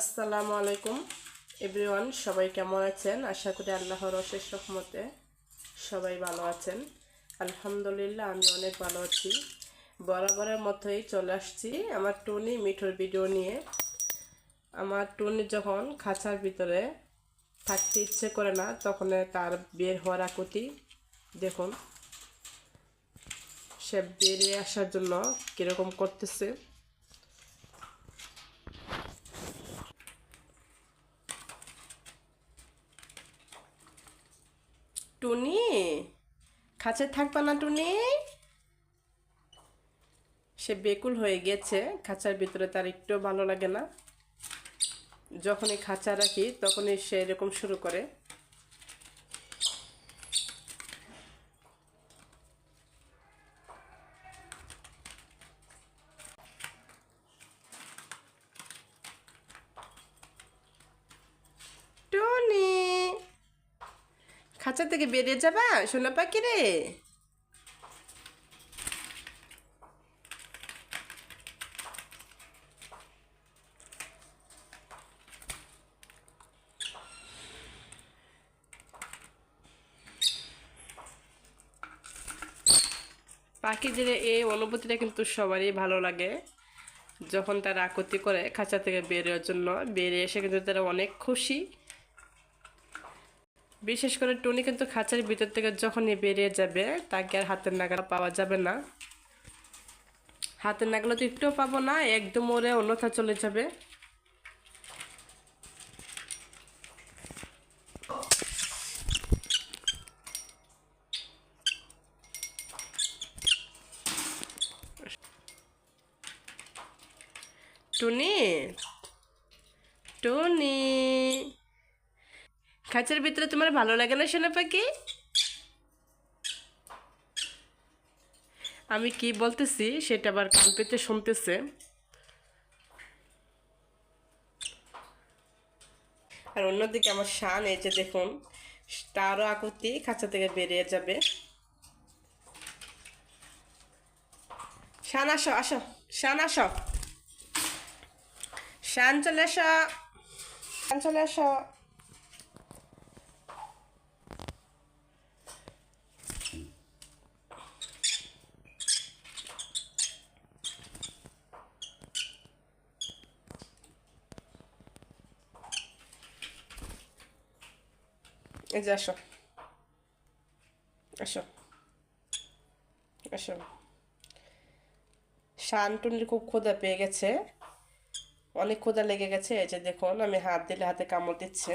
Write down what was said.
আসসালামু আলাইকুম, এভরিওয়ান, সবাই কেমন আছেন? আশা করি আল্লাহর অশেষ রহমতে সবাই ভালো আছেন। আলহামদুলিল্লাহ, আমি অনেক ভালো আছি। বরাবরের মতোই চলে আসছি আমার টুনি মিঠুর ভিডিও নিয়ে। আমার টুনি যখন খাঁচার ভিতরে থাকতে ইচ্ছে করে না, তখন তার বের হওয়ার আকুতি। দেখুন, সে বেরিয়ে আসার জন্য কীরকম করতেছে। টুনি? খাঁচে থাকবা না টুনি? সে বেকুল হয়ে গেছে, খাঁচার ভিতরে তার একটু ভালো লাগে না। যখনই খাঁচা রাখি, তখনই সে এরকম শুরু করে টুনি খাঁচা থেকে বেরিয়ে যাবা? সোনা পাখি রে পাখিদের এই অনুভূতিটা কিন্তু সবারই ভালো লাগে। যখন তারা আকতি করে খাঁচা থেকে বেরোয়ার জন্য, বেরিয়ে এসে কিন্তু তারা অনেক খুশি। বিশেষ করে টুনি কিন্তু খাঁচার ভিতর থেকে যখনই বেরিয়ে যাবে, তাকে আর হাতের নাগালা পাওয়া যাবে না। হাতের নাগালা তো একটুও পাবো না, একদম ওরে অন্যথা চলে যাবে। টুনি টুনি। খাঁচার ভিতরে তোমার ভালো লাগে না সোনা পাখি? আমি কি বলতেছি, সেটা আবার কান পেতে শুনতেছে। আর অন্যদিকে আমার শান, এই যে দেখুন, তারও আকুতি খাঁচা থেকে বেরিয়ে যাবে। শান, আসো আসো, শান আসো। শান, চলে আসো। শান, চলে আসো। এই যে আসো আসো আসো শান্তনির খুব ক্ষুধা পেয়ে গেছে। অনেক ক্ষুধা লেগে গেছে। এই যে দেখুন, আমি হাত দিলে হাতে কামড় দিচ্ছে।